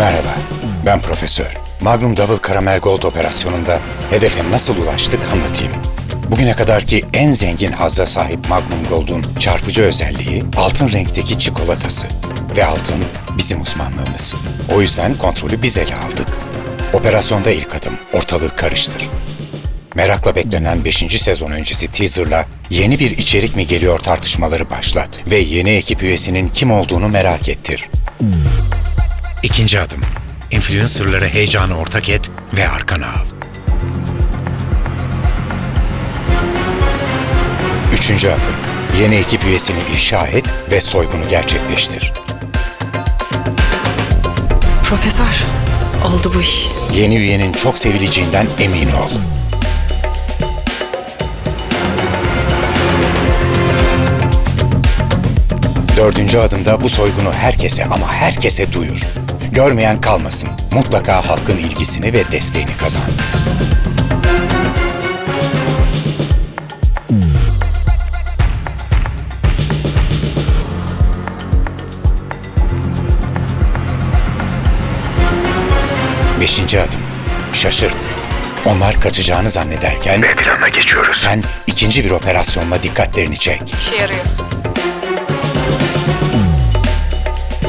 Merhaba, ben Profesör. Magnum Double Caramel Gold operasyonunda hedefe nasıl ulaştık anlatayım. Bugüne kadarki en zengin hazza sahip Magnum Gold'un çarpıcı özelliği altın renkteki çikolatası. Ve altın bizim uzmanlığımız. O yüzden kontrolü biz ele aldık. Operasyonda ilk adım, ortalığı karıştır. Merakla beklenen 5. sezon öncesi teaserla yeni bir içerik mi geliyor tartışmaları başlat ve yeni ekip üyesinin kim olduğunu merak ettir. İkinci adım. Influencerları heyecanı ortak et ve arkana al. Üçüncü adım. Yeni ekip üyesini ifşa et ve soygunu gerçekleştir. Profesör, oldu bu iş. Yeni üyenin çok sevileceğinden emin ol. Dördüncü adımda bu soygunu herkese ama herkese duyur. Görmeyen kalmasın. Mutlaka halkın ilgisini ve desteğini kazan. Beşinci adım. Şaşırt. Onlar kaçacağını zannederken... Ve plana geçiyoruz. Sen ikinci bir operasyonla dikkatlerini çek. İşe yarıyor.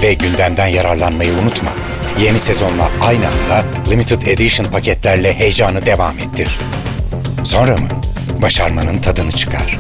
Ve gündemden yararlanmayı unutma. Yeni sezonla aynı anda Limited Edition paketlerle heyecanı devam ettir. Sonra mı? Başarmanın tadını çıkar.